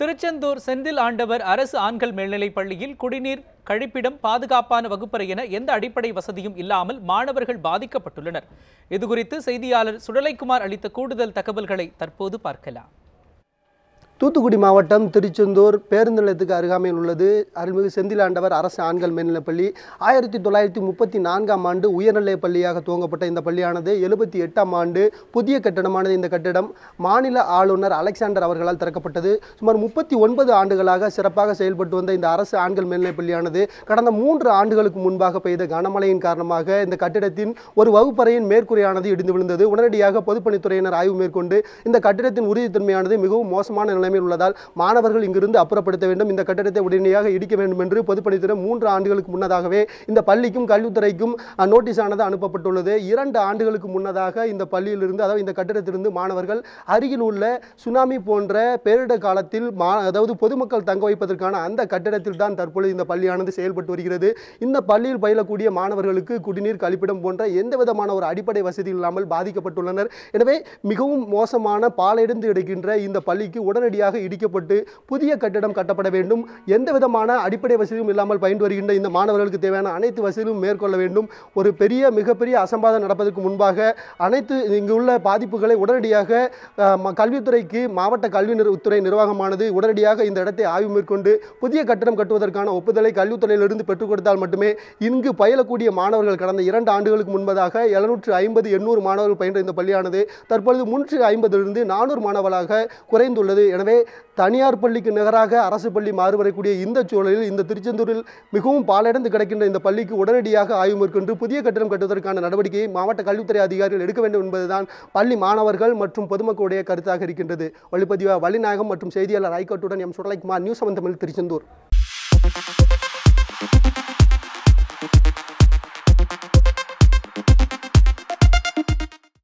திருச்செந்தூர் செந்தில் ஆண்டவர் அரசு ஆண்கள் மேல்நிலைப் பள்ளியில் குடிநீர் கழிப்பிடம் பாதுகாப்பான வகுப்பறை என எந்த அடிப்படை வசதியும் இல்லாமல் மாணவர்கள் பாதிக்கப்பட்டுள்ளனர். இதுகுறித்து செய்தியாளர் சுடலைக்குமார் அளித்த கூடுதல் தகவல்களை தற்போது பார்க்கலாம். தூத்துக்குடி மாவட்டம் திருச்செந்தூர் பேருந்து நிலையத்துக்கு அருகாமையில் உள்ளது. அருள்மிகு செந்திலாண்டவர் அரசு ஆண்கள் மேல்நிலைப்பள்ளி ஆயிரத்தி தொள்ளாயிரத்தி முப்பத்தி நான்காம் ஆண்டு உயர்நிலைப் பள்ளியாக துவங்கப்பட்ட இந்த பள்ளியானது எழுபத்தி எட்டாம் ஆண்டு புதிய கட்டடமானது. இந்த கட்டிடம் மாநில ஆளுநர் அலெக்சாண்டர் அவர்களால் திறக்கப்பட்டது. சுமார் முப்பத்தி ஒன்பது ஆண்டுகளாக சிறப்பாக செயல்பட்டு வந்த இந்த அரசு ஆண்கள் மேல்நிலைப் பள்ளியானது கடந்த மூன்று ஆண்டுகளுக்கு முன்பாக பெய்த கனமழையின் காரணமாக இந்த கட்டிடத்தின் ஒரு வகுப்பறையின் மேற்கூரையானது இடிந்து விழுந்தது. உடனடியாக பொதுப்பணித்துறையினர் ஆய்வு மேற்கொண்டு இந்த கட்டிடத்தின் உறுதித்தன்மையானது மிகவும் மோசமான நிலைமையில் உள்ளதால் மாணவர்கள் இங்கிருந்து அப்புறப்படுத்த வேண்டும். இந்த கட்டிடத்தை உடனடியாக இடிக்க வேண்டும் என்று பொதுப்பணித்துறை மூன்று ஆண்டுகளுக்கு முன்னதாகவே இந்த பள்ளிக்கும் கல்வித்துறைக்கும் நோட்டீஸ் ஆனது அனுப்பப்பட்டுள்ளது. இரண்டு ஆண்டுகளுக்கு முன்னதாக இந்த பள்ளியிலிருந்து அதாவது இந்த கட்டிடத்திலிருந்து மாணவர்கள் அருகில் உள்ள சுனாமி போன்ற பேரிடர் காலத்தில் மா அதாவது பொதுமக்கள் தங்க வைப்பதற்கான அந்த கட்டிடத்தில் தான் தற்பொழுது இந்த பள்ளியானது செயல்பட்டு வருகிறது. இந்த பள்ளியில் பயிலக்கூடிய மாணவர்களுக்கு குடிநீர் கழிப்பிடம் போன்ற எந்த விதமான ஒரு அடிப்படை வசதி இல்லாமல் பாதிக்கப்பட்டுள்ளனர். எனவே மிகவும் மோசமான பாலடைந்து எடுக்கின்ற இந்த பள்ளிக்கு உடனடி உடனடியாக இடிக்கப்பட்டு புதிய கட்டிடம் கட்டப்பட வேண்டும். எந்த விதமான அடிப்படை வசதியும் இல்லாமல் பயின்று வருகின்ற இந்த மாணவர்களுக்கு தேவையான அனைத்து வசதிகளும் மேற்கொள்ள வேண்டும். ஒரு பெரிய மிகப்பெரிய அசம்பாதம் நடப்பதற்கு முன்பாக அனைத்து இங்குள்ள பாதிப்புகளை உடனடியாக கல்வித்துறைக்கு மாவட்ட கல்வி துறை நிர்வாகமானது உடனடியாக இந்த இடத்தை ஆய்வு மேற்கொண்டு புதிய கட்டடம் கட்டுவதற்கான ஒப்புதலை கல்வித்துறையிலிருந்து பெற்றுக் கொடுத்தால் மட்டுமே இங்கு பயிலக்கூடிய மாணவர்கள் கடந்த இரண்டு ஆண்டுகளுக்கு முன்பதாக எழுநூற்று ஐம்பது எண்ணூறு மாணவர்கள் பயின்ற இந்த பள்ளியானது தற்பொழுது முன்னூற்று ஐம்பதிலிருந்து நானூறு மாணவர்களாக குறைந்துள்ளது எனவே தனியார் பள்ளிக்கு நிகராக அரசு பள்ளி மாறுவரக்கூடிய இந்த சூழலில் இந்த திருச்செந்தூரில் மிகவும் பாலடைந்து கிடக்கின்ற இந்த பள்ளிக்கு உடனடியாக ஆய்வு மேற்கொண்டு புதிய கட்டிடம் கட்டுவதற்கான நடவடிக்கையை மாவட்ட கல்வித்துறை அதிகாரிகள் எடுக்க வேண்டும் என்பதுதான் பள்ளி மாணவர்கள் மற்றும் பொதுமக்களுடைய கருத்தாக இருக்கின்றது. ஒளிப்பதிவா வள்ளிநாயகம் மற்றும் செய்தியாளர் ஐகோட்டுடன் M. Sudalaikumar news seven Tamil Tiruchendur.